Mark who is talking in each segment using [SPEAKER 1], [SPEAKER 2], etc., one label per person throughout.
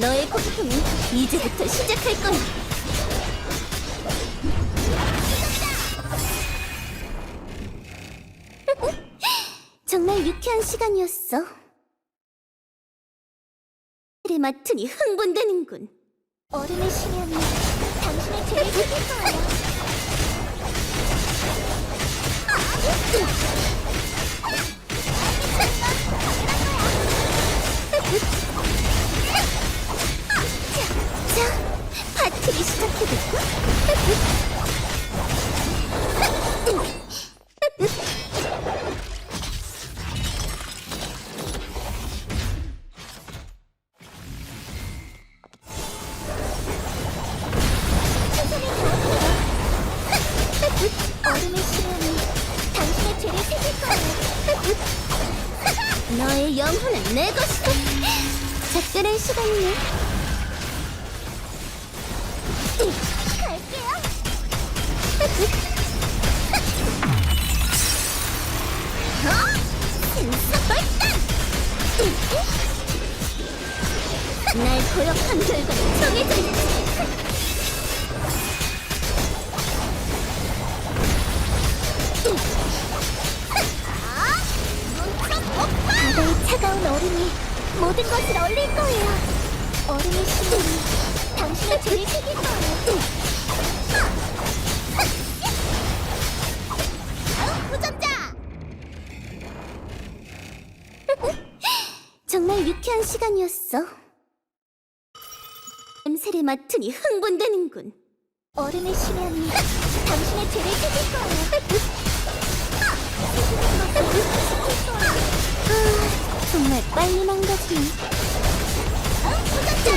[SPEAKER 1] 너의 고통은 이제부터 시작할 거야. 정말 유쾌한 시간이었어. 를 맡으니 흥분되는군. 얼음의 심연이 당신의 죄를 지킬 거예 너의 영혼은 내 것이다. 작별할 시간이네. 갈게요. 어? 신사발단! 날 고역한 결과는 정해져 있지. 차가운 얼음이 모든 것을 얼릴 거예요. 얼음의 신분이 당신의 죄를 새길 거예요. 다음 도전자! 정말 유쾌한 시간이었어. 냄새를 맡으니 흥분되는군. 얼음의 심연이 당신의 죄를 새길 거예요. 아, 정말 빨리. 도전자!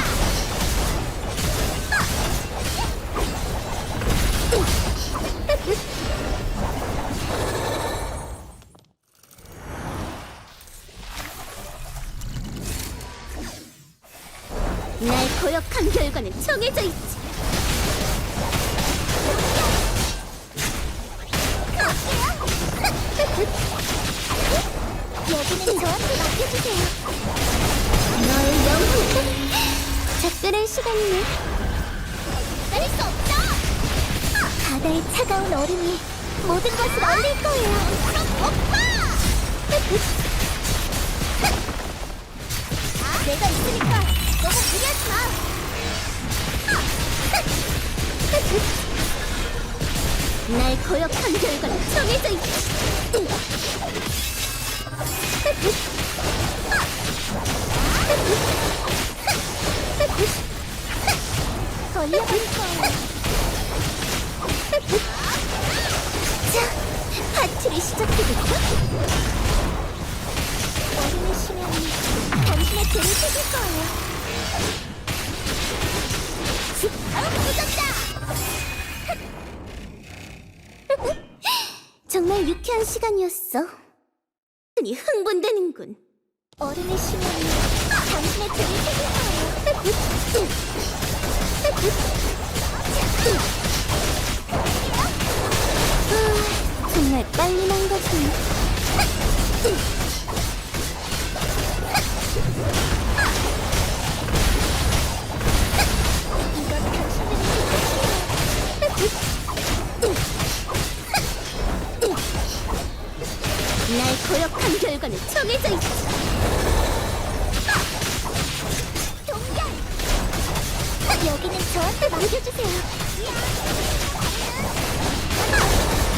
[SPEAKER 1] 날 고역한 결과는 정해져 있지. 시간이네. 기다릴 수 없다. 바다의 차가운 얼음이 모든 것을 얼릴 거예요. 오빠! 내가 있으니까 너무 무리하지 마. 날 고역한 결과는 정해져 있지. 걸려볼 거야. 자, 파티를 시작해볼까? 얼음의 심연이 당신의 죄를 새길 거예요. 다음 도전자! 정말 유쾌한 시간이었어. 흔히 흥분되는군. 얼음의 심연이 당신의 죄를 새길 거예요. 아, 정말 빨리 망가지네. 날 고역한 결과는 정해져 있지. 여기는 저한테 맡겨주세요.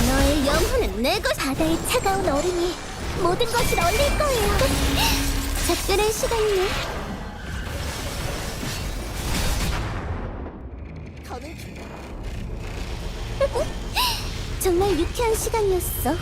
[SPEAKER 1] 너의 영혼은 내 것. 바다의 차가운 얼음이 모든 것을 얼릴 거예요. 작별할 시간이네. 정말 유쾌한 시간이었어.